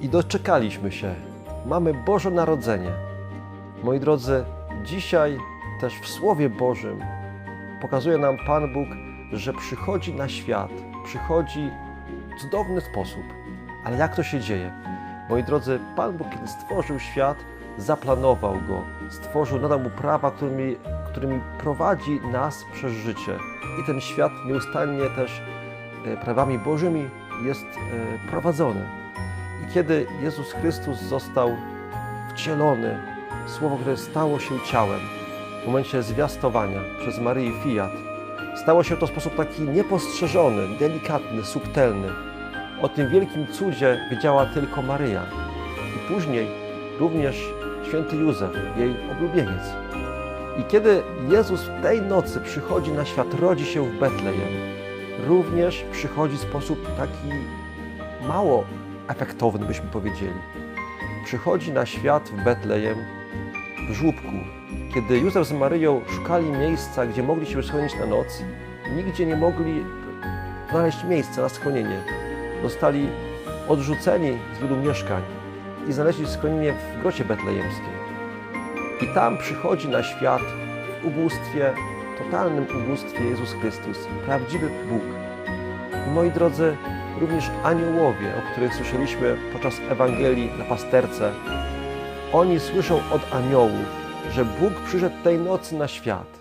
I doczekaliśmy się. Mamy Boże Narodzenie. Moi drodzy, dzisiaj też w Słowie Bożym pokazuje nam Pan Bóg, że przychodzi na świat, przychodzi w cudowny sposób. Ale jak to się dzieje? Moi drodzy, Pan Bóg, kiedy stworzył świat, zaplanował go, stworzył, nadał mu prawa, którymi, którymi prowadzi nas przez życie. I ten świat nieustannie też e, prawami Bożymi jest e, prowadzony. I kiedy Jezus Chrystus został wcielony, słowo, które stało się ciałem, w momencie zwiastowania przez Maryi Fiat, stało się to w sposób taki niepostrzeżony, delikatny, subtelny. O tym wielkim cudzie wiedziała tylko Maryja. I później również święty Józef, jej oblubieniec. I kiedy Jezus w tej nocy przychodzi na świat, rodzi się w Betlejem, również przychodzi w sposób taki mało efektowny, byśmy powiedzieli. Przychodzi na świat w Betlejem w żłóbku. Kiedy Józef z Maryją szukali miejsca, gdzie mogli się schronić na noc, nigdzie nie mogli znaleźć miejsca na schronienie. Zostali odrzuceni z wielu mieszkań i znaleźli schronienie w grocie betlejemskiej. I tam przychodzi na świat w ubóstwie, totalnym ubóstwie Jezus Chrystus, prawdziwy Bóg. Moi drodzy, również aniołowie, o których słyszeliśmy podczas Ewangelii na pasterce, oni słyszą od aniołów, że Bóg przyszedł tej nocy na świat,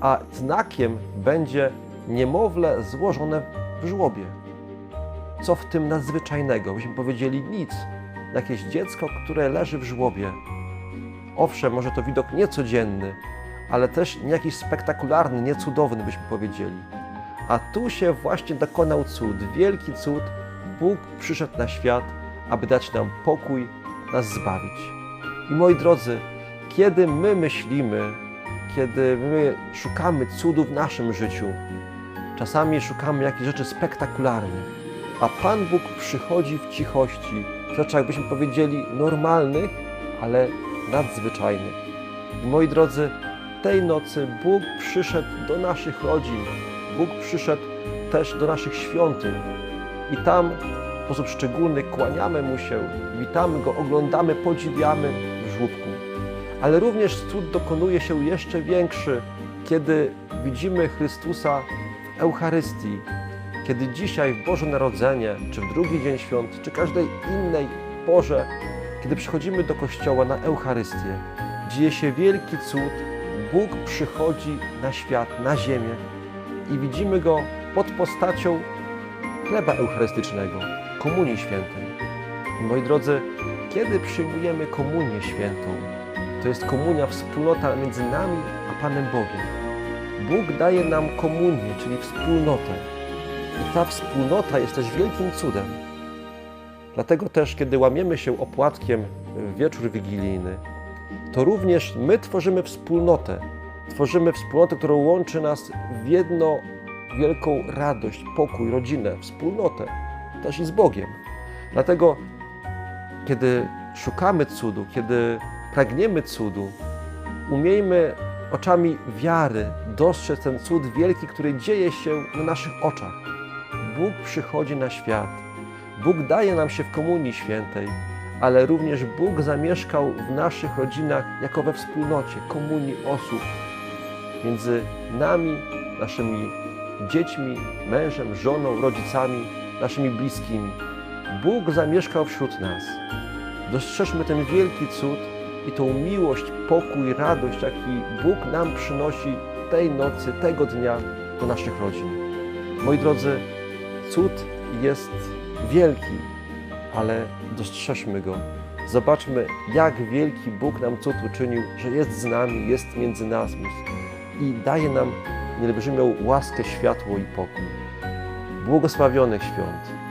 a znakiem będzie niemowlę złożone w żłobie. Co w tym nadzwyczajnego? Byśmy powiedzieli nic. Jakieś dziecko, które leży w żłobie. Owszem, może to widok niecodzienny, ale też nie jakiś spektakularny, niecudowny, byśmy powiedzieli. A tu się właśnie dokonał cud, wielki cud. Bóg przyszedł na świat, aby dać nam pokój, nas zbawić. I moi drodzy, kiedy my myślimy, kiedy my szukamy cudu w naszym życiu, czasami szukamy jakichś rzeczy spektakularnych, a Pan Bóg przychodzi w cichości, w rzeczach, byśmy powiedzieli, normalnych, ale nadzwyczajnych. I moi drodzy, tej nocy Bóg przyszedł do naszych rodzin, Bóg przyszedł też do naszych świątyń i tam w sposób szczególny kłaniamy Mu się, witamy Go, oglądamy, podziwiamy w żłóbku. Ale również cud dokonuje się jeszcze większy, kiedy widzimy Chrystusa w Eucharystii, kiedy dzisiaj w Boże Narodzenie, czy w drugi dzień świąt, czy każdej innej porze, kiedy przychodzimy do Kościoła na Eucharystię, dzieje się wielki cud, Bóg przychodzi na świat, na ziemię i widzimy Go pod postacią chleba eucharystycznego, Komunii Świętej. Moi drodzy, kiedy przyjmujemy Komunię Świętą, to jest komunia, wspólnota między nami a Panem Bogiem. Bóg daje nam komunię, czyli wspólnotę. I ta wspólnota jest też wielkim cudem. Dlatego też, kiedy łamiemy się opłatkiem w wieczór wigilijny, to również my tworzymy wspólnotę. Tworzymy wspólnotę, która łączy nas w jedno wielką radość, pokój, rodzinę, wspólnotę, też i z Bogiem. Dlatego, kiedy szukamy cudu, kiedy pragniemy cudu, umiejmy oczami wiary dostrzec ten cud wielki, który dzieje się na naszych oczach. Bóg przychodzi na świat. Bóg daje nam się w Komunii Świętej, ale również Bóg zamieszkał w naszych rodzinach jako we wspólnocie, komunii osób między nami, naszymi dziećmi, mężem, żoną, rodzicami, naszymi bliskimi. Bóg zamieszkał wśród nas. Dostrzeżmy ten wielki cud i tą miłość, pokój, radość, jaki Bóg nam przynosi tej nocy, tego dnia do naszych rodzin. Moi drodzy, cud jest wielki, ale dostrzeżmy go. Zobaczmy, jak wielki Bóg nam cud uczynił, że jest z nami, jest między nami i daje nam nieolbrzymią łaskę, światło i pokój. Błogosławionych świąt.